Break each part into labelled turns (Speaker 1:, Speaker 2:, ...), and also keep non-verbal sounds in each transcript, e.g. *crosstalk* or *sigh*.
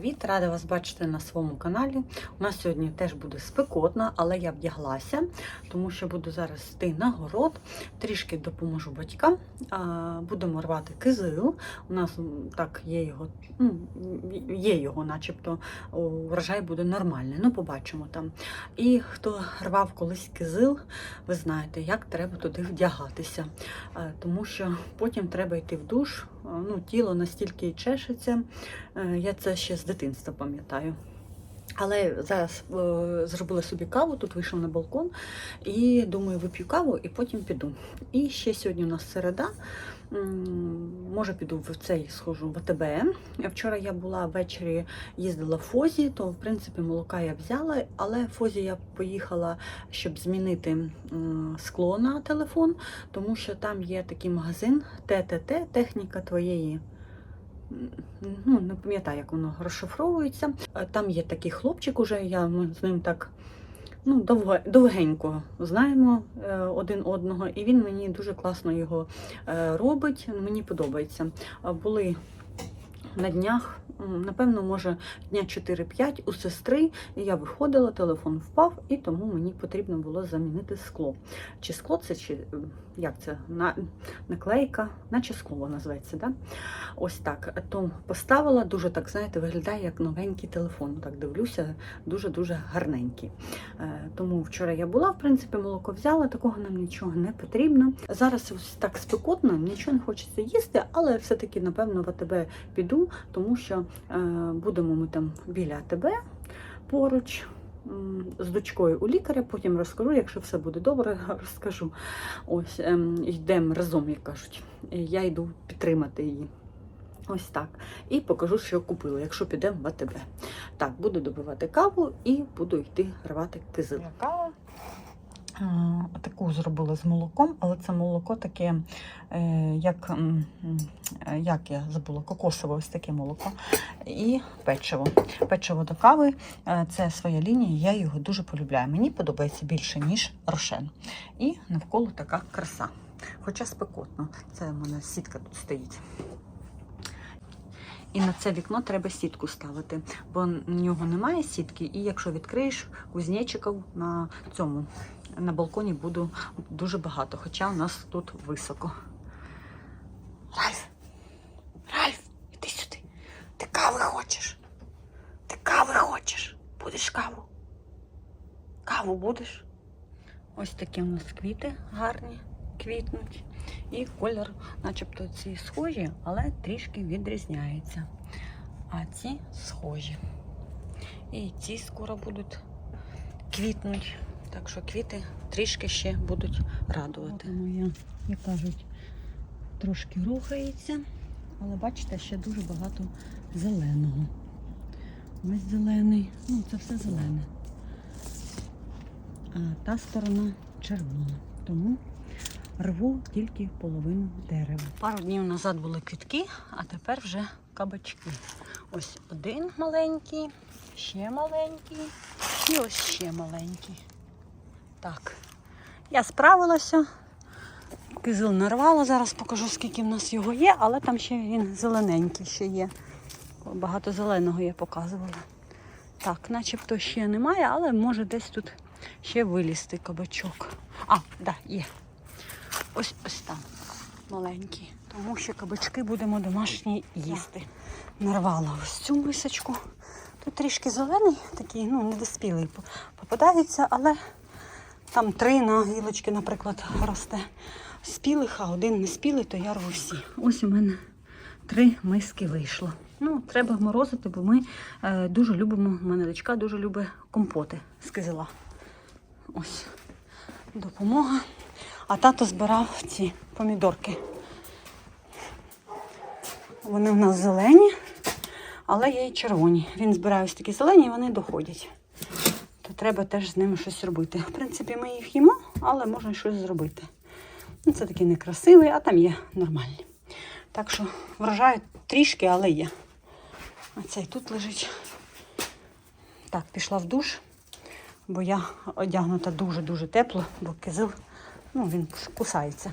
Speaker 1: bien. Рада вас бачити на своєму каналі. У нас сьогодні теж буде спекотно, але я вдяглася, тому що буду зараз йти на город, трішки допоможу батькам. Будемо рвати кизил. У нас так є його, ну, є його, начебто врожай буде нормальний. Ну, побачимо там. І хто рвав колись кизил, ви знаєте, як треба туди вдягатися. Тому що потім треба йти в душ. Ну, тіло настільки чешеться. Е, Я це ще з дитинства пам'ятаю. Але зараз е, зробила собі каву, тут вийшов на балкон і думаю, вип'ю каву і потім піду. І ще сьогодні у нас середа. Може, піду в цей схожу в АТБ. Вчора я була ввечері, їздила в Фозі, то в принципі молока я взяла, але в Фозі я поїхала, щоб змінити скло на телефон, тому що там є такий магазин ТТТ, техніка твоєї. Ну, не пам'ятаю, як воно розшифровується. Е, Там є такий хлопчик, уже я ми з ним так ну, довго, довгенько знаємо е, один одного, і він мені дуже класно його е, робить. Мені подобається. Були на днях, напевно, може, дня 4-5 у сестри, я виходила, телефон впав, і тому мені потрібно було замінити скло. Чи скло це, чи як це? На, наклейка, наче скло називається, да? Ось так. То поставила, дуже так, знаєте, виглядає як новенький телефон. Так дивлюся, дуже-дуже гарненький. Е, Тому вчора я була, в принципі, молоко взяла, такого нам нічого не потрібно. Зараз ось так спекотно, нічого не хочеться їсти, але все-таки, напевно, в АТБ піду, тому що будемо ми там біля АТБ поруч. З дочкою у лікаря, потім розкажу, якщо все буде добре, *laughs* розкажу. Ось ем, йдемо разом, як кажуть. Я йду підтримати її. Ось так. І покажу, що купила, якщо підемо в АТБ. Так, буду добивати каву і буду йти рвати кизил. Кава. Таку зробила з молоком, але це молоко таке, е, як, е, як я забула, кокосове ось таке молоко. І печиво. Печиво до кави е, це своя лінія, я його дуже полюбляю. Мені подобається більше, ніж рошен. І навколо така краса. Хоча спекотно. Це в мене сітка тут стоїть. І на це вікно треба сітку ставити, бо в нього немає сітки, і якщо відкриєш кузнечиків на цьому на балконі буду дуже багато, хоча у нас тут високо. Ральф, Ральф, іди сюди. Ти кави хочеш? Ти кави хочеш? Будеш каву? Каву будеш? Ось такі у нас квіти гарні, квітнуть. І колір, начебто, ці схожі, але трішки відрізняється. А ці схожі. І ці скоро будуть квітнуть. Так що квіти трішки ще будуть радувати. От моя, як кажуть, трошки рухається, але бачите, ще дуже багато зеленого. Ось зелений, ну це все зелене. А та сторона червона. Тому рву тільки половину дерева. Пару днів назад були квітки, а тепер вже кабачки. Ось один маленький, ще маленький і ось ще маленький. Так, я справилася. Кизил нарвала, зараз покажу, скільки в нас його є, але там ще він зелененький ще є. Багато зеленого я показувала. Так, начебто ще немає, але може десь тут ще вилізти кабачок. А, да, є. Ось ось там маленький. Тому що кабачки будемо домашні їсти. Нарвала ось цю мисочку. Тут трішки зелений, такий, ну, недоспілий по- попадається, але там три на гілочки, наприклад, росте. Спілих, а один не спілий, то я рву всі. Ось у мене три миски вийшло. Ну, треба морозити, бо ми е, дуже любимо, у мене дочка дуже любить компоти з кизила. Ось допомога. А тато збирав ці помідорки. Вони в нас зелені, але є і червоні. Він збирає ось такі зелені, і вони доходять. То треба теж з ними щось робити. В принципі, ми їх їмо, але можна щось зробити. Ну, це такий некрасивий, а там є нормальні. Так що врожаю трішки, але є. А цей тут лежить. Так, пішла в душ, бо я одягнута дуже-дуже тепло, бо кизил, ну, він кусається.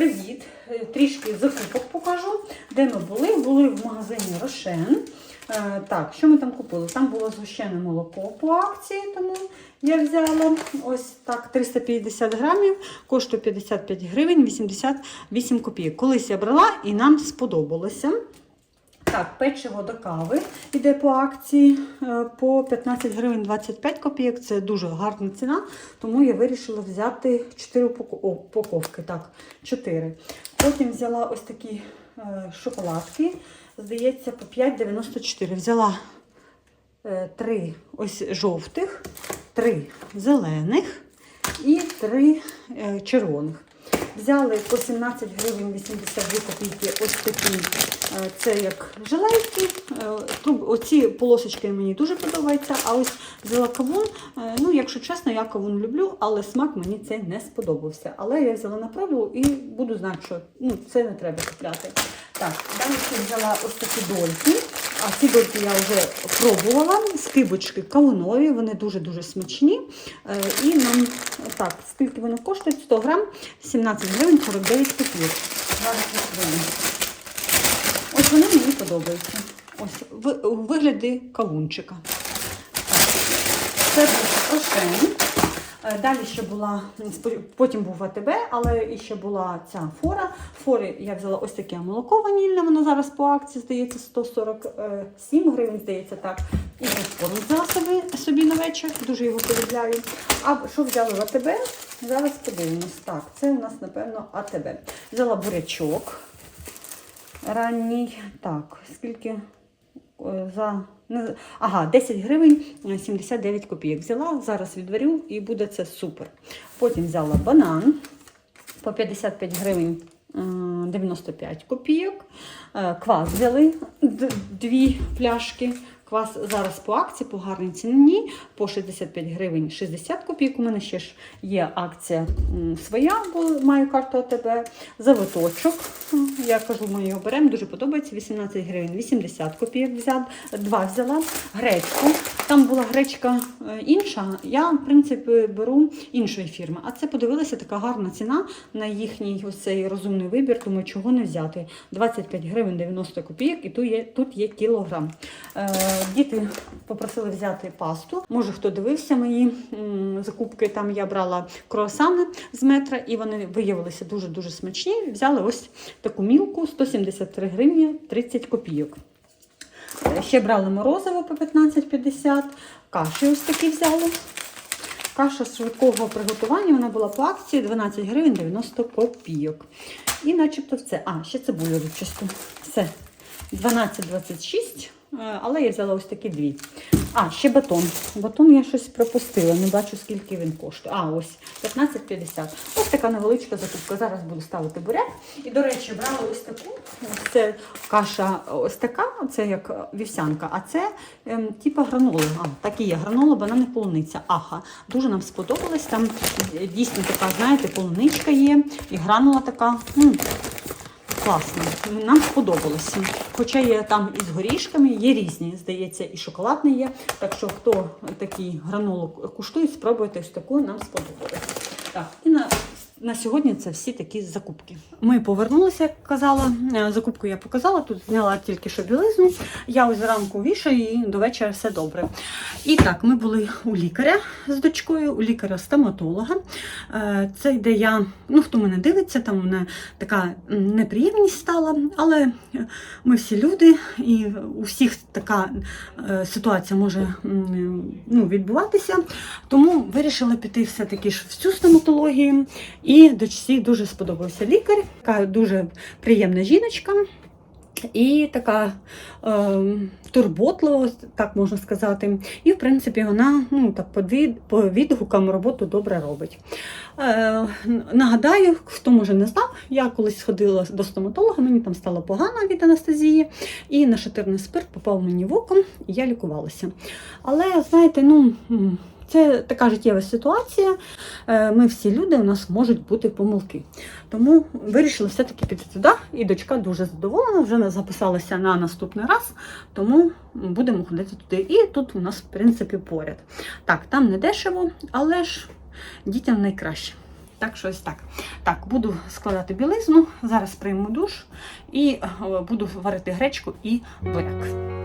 Speaker 1: Привіт. Е, Трішки закупок покажу, де ми були. Були в магазині Рошен. Е, Так, що ми там купили? Там було згущене молоко по акції, тому я взяла ось так 350 грамів, коштує 55 гривень 88 копійок. Колись я брала і нам сподобалося. Так, печиво до кави йде по акції е, по 15 гривень 25 копійок. Це дуже гарна ціна, тому я вирішила взяти 4 упаковки. Так, 4. Потім взяла ось такі е, шоколадки, здається, по 5,94. Взяла е, 3 ось жовтих, 3 зелених і 3 е, червоних. Взяли по 17 гривень 82 копійки ось такі, е, це як жилейки. Е, Оці полосочки мені дуже подобаються, а ось взяла кавун. Е, Ну, якщо чесно, я кавун люблю, але смак мені цей не сподобався. Але я взяла на пробу і буду знати, що ну, це не треба купляти. Так, далі взяла ось такі дольки. А ці дольки я вже пробувала. Скибочки кавунові, вони дуже-дуже смачні. Е, І нам так, скільки вони коштують? 100 грам, 17 гривень 49 копійок. Ось вони мені подобаються. Ось у вигляді кавунчика. Це був рошен. Е, Далі ще була, потім був АТБ, але ще була ця фора. Фори я взяла ось таке молоко ванільне, воно зараз по акції здається 147 гривень, здається так. І попкорн взяла собі, собі на вечір, дуже його полюбляю. А що взяли в АТБ? Зараз подивимось. Так, це у нас, напевно, АТБ. Взяла бурячок ранній. Так, скільки е, за. Ага, 10 гривень е, 79 копійок. Взяла, зараз відварю і буде це супер. Потім взяла банан по 55 гривень е, 95 копійок. Е, Квас взяли дві пляшки. Квас зараз по акції, по гарній ціні, по 65 гривень 60 копійок. У мене ще ж є акція своя, бо маю карту АТБ. Завиточок, я кажу, ми його беремо, дуже подобається. 18 гривень 80 копійок взяв, два взяла. Гречку. Там була гречка е, інша. Я, в принципі, беру іншої фірми. А це подивилася така гарна ціна на їхній ось розумний вибір, тому чого не взяти. 25 гривень 90 копійок, і тут є, тут є кілограм. Діти попросили взяти пасту. Може, хто дивився мої закупки, там я брала круасани з метра, і вони виявилися дуже-дуже смачні. Взяли ось таку мілку 173 гривні 30 копійок. Е, Ще брали морозиво по 15,50, каші ось такі взяли. Каша з швидкого приготування, вона була по акції 12 гривень 90 копійок. І начебто все. А, ще цибулю відчисту. Все. 12,26, е, але я взяла ось такі дві. А, ще батон. Батон я щось пропустила, не бачу, скільки він коштує. А, ось 15,50. Ось така невеличка закупка. Зараз буду ставити буряк. І, до речі, брала ось таку. Ось Це каша ось така, це як вівсянка, а це ем, типа граноли. А, так і є. Гранола, банани, полуниця. Аха. Дуже нам сподобалось. Там е, дійсно така, знаєте, полуничка є, і гранула така. Класно, нам сподобалося. Хоча є там і з горішками, є різні, здається, і шоколадний є. Так що, хто такий гранулок куштує, спробуйте ось таку, нам сподобалося. Так, і на, на сьогодні це всі такі закупки. Ми повернулися, як казала. Е, Закупку я показала, тут зняла тільки що білизну. Я ось зранку вішаю і до вечора все добре. І так, ми були у лікаря з дочкою, у лікаря-стоматолога. Е, Це де я, ну хто мене дивиться, там у мене така неприємність стала, але ми всі люди, і у всіх така е, ситуація може ну, відбуватися. Тому вирішила піти все-таки в цю стоматологію. І дочці дуже сподобався лікар, така дуже приємна жіночка. І така е, турботлива, так можна сказати. І, в принципі, вона ну, так, по, від, по відгукам роботу добре робить. Е, нагадаю, хто може не знав, я колись сходила до стоматолога, мені там стало погано від анестезії, і нашатирний спирт попав мені в око, і я лікувалася. Але, знаєте, ну. Це така життєва ситуація. Е, Ми всі люди, у нас можуть бути помилки. Тому вирішила все-таки піти туди. І дочка дуже задоволена, вже записалася на наступний раз, тому будемо ходити туди. І тут у нас, в принципі, поряд. Так, там не дешево, але ж дітям найкраще. Так що ось так. Так, буду складати білизну, зараз прийму душ і е, буду варити гречку і буряк.